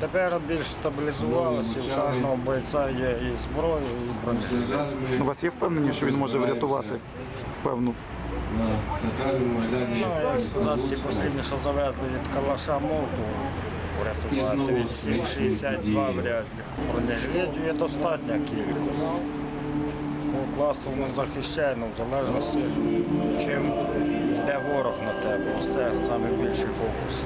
Тепер більш стабілізувалося, і у кожного бойця є і зброя, і бронежилет. У вас є впевнені, що він може врятувати певну? Ну, як сказати, ці послідні, що завезли від калаша молку, врятувати від всіх 62 вряд ли. Бронежилетів є достатня кількість. Класту він захищає, ну, в залежності, чим йде ворог на тебе. Ось це найбільший фокус.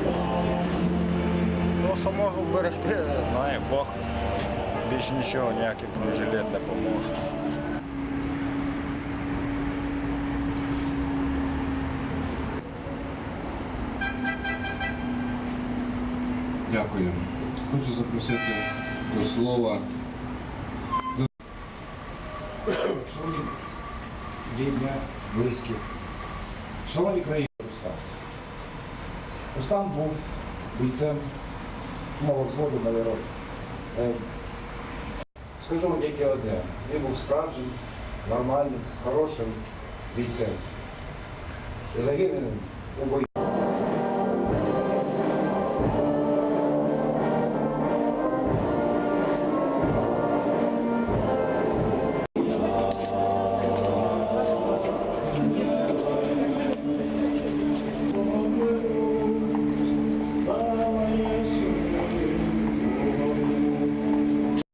Що можу вберегти, знає Бог. Більш нічого, ніякий бронежилет не поможе. Дякую. Хочу запросити до слова Шановні рідня, близькі, шановні країни Рустам. Рустам був бійцем мого взводу на народ. Скажу вам тільки одне. Він був справжнім, нормальним, хорошим бійцем. Загинув у бою.